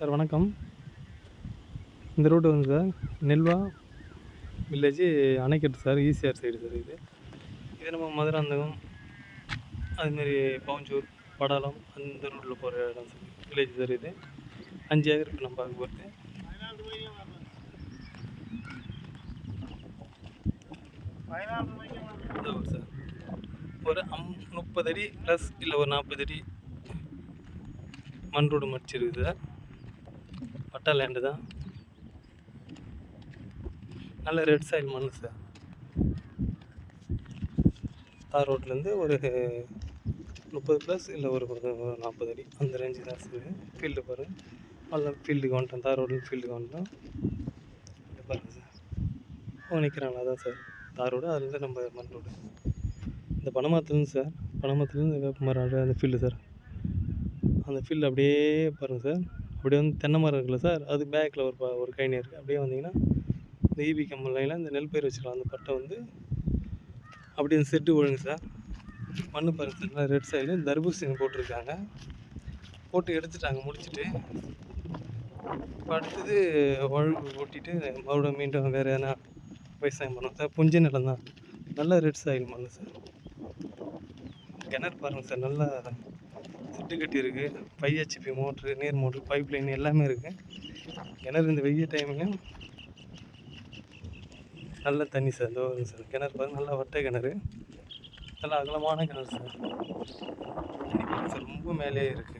Sir வணக்கம். இந்த road வந்து sir Nelva village Anaikattu sir ECR side sir இது. இது நம்ம மதுராந்தகம் அதுமாரி பவுஞ்சூர் படாலம் அந்த ரோட்டில் போகிற இடம் சார் வில்லேஜ் சார் இது. அஞ்சு ஏக்கர் நம்ம பார்க்க போகிறது சார். ஒரு அம் முப்பது அடி ப்ளஸ் இல்லை ஒரு நாற்பது அடி மண் ரோடு மடிச்சிருக்குது சார். பட்டா லேண்டு தான். நல்ல ரெட் சாயில் மண் சார் தார் ரோட்லேருந்து ஒரு முப்பது ப்ளஸ் இல்லை ஒரு நாற்பது அடி. அந்த ரேஞ்சு தான் சார் ஃபீல்டு பாருங்கள் நல்லா ஃபீல்டுக்கு வந்துட்டோம் தார் ரோட்லேருந்து ஃபீல்டுக்கு வந்துட்டோம் இங்க பாருங்கள் சார் ஓ நிற்கிறாங்களா அதான் சார் தார் ரோடு அதுலேருந்து நம்ம மண் ரோடு. இந்த பனமரத்துலேருந்து சார் பனமரத்துலேருந்து வேப்பமரம் அந்த ஃபீல்டு சார் அந்த ஃபீல்டு அப்படியே பாருங்கள் சார் அப்படியே வந்து தென்னை மரம் இருக்குல்ல சார் அது பேக்கில் ஒரு ப- ஒரு கைனி இருக்குது அப்படியே வந்தீங்கன்னா இந்த ஈபி கம்பல் லைனில் இந்த நெல் பயிர் வச்சுக்கலாம். அந்த பட்டை வந்து அப்படியே அந்த செட்டு ஒழுங்கு சார். மண்ணு பாருங்க சார் ரெட் சைடில் தர்பூசணி போட்டிருக்காங்க. போட்டு எடுத்துட்டாங்க முடிச்சுட்டு. அடுத்தது உழவு ஓட்டிட்டு மறுபடியும் மீண்டும் வேறு எதனா விவசாயம் பண்ணோம் சார் புஞ்ச நிலம் தான். நல்லா ரெட் சாயில் மண் சார். கிணறு பாருங்கள் சார் நல்லா திட்டுக்கட்டி இருக்குது ஃபைவ் ஹெச்பி மோட்ரு நீர் மோட்ரு பைப் லைன் எல்லாமே இருக்குது கிணறு இந்த வெய்ய டைம்லையும் நல்ல தண்ணி சார் இதோ சார் கிணறு பார்த்து நல்லா வட்டை கிணறு. நல்ல அகலமான கிணறு சார் தண்ணி சார் ரொம்ப மேலே இருக்குது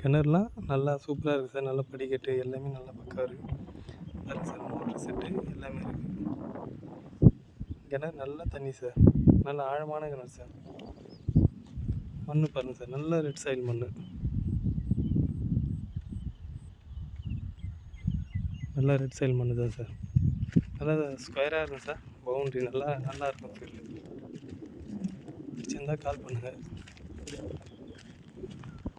கிணறுலாம் நல்லா சூப்பராக இருக்குது சார் நல்லா படிக்கட்டு எல்லாமே நல்லா பக்கம் இருக்குது சார் மோட்ரு செட்டு எல்லாமே இருக்குது கிணறு நல்ல தண்ணி சார் நல்ல ஆழமான கிணறு சார் மண் பாருங்கள் சார். நல்ல ரெட் சாயில் மண் நல்லா ரெட் சாயில் மண் தான் சார். நல்லா ஸ்கொயராக இருக்கும் சார். பவுண்ட்ரி நல்லா நல்லா இருக்கும் ஃபீல்டு பிடிச்சிருந்தால் கால் பண்ணுங்கள்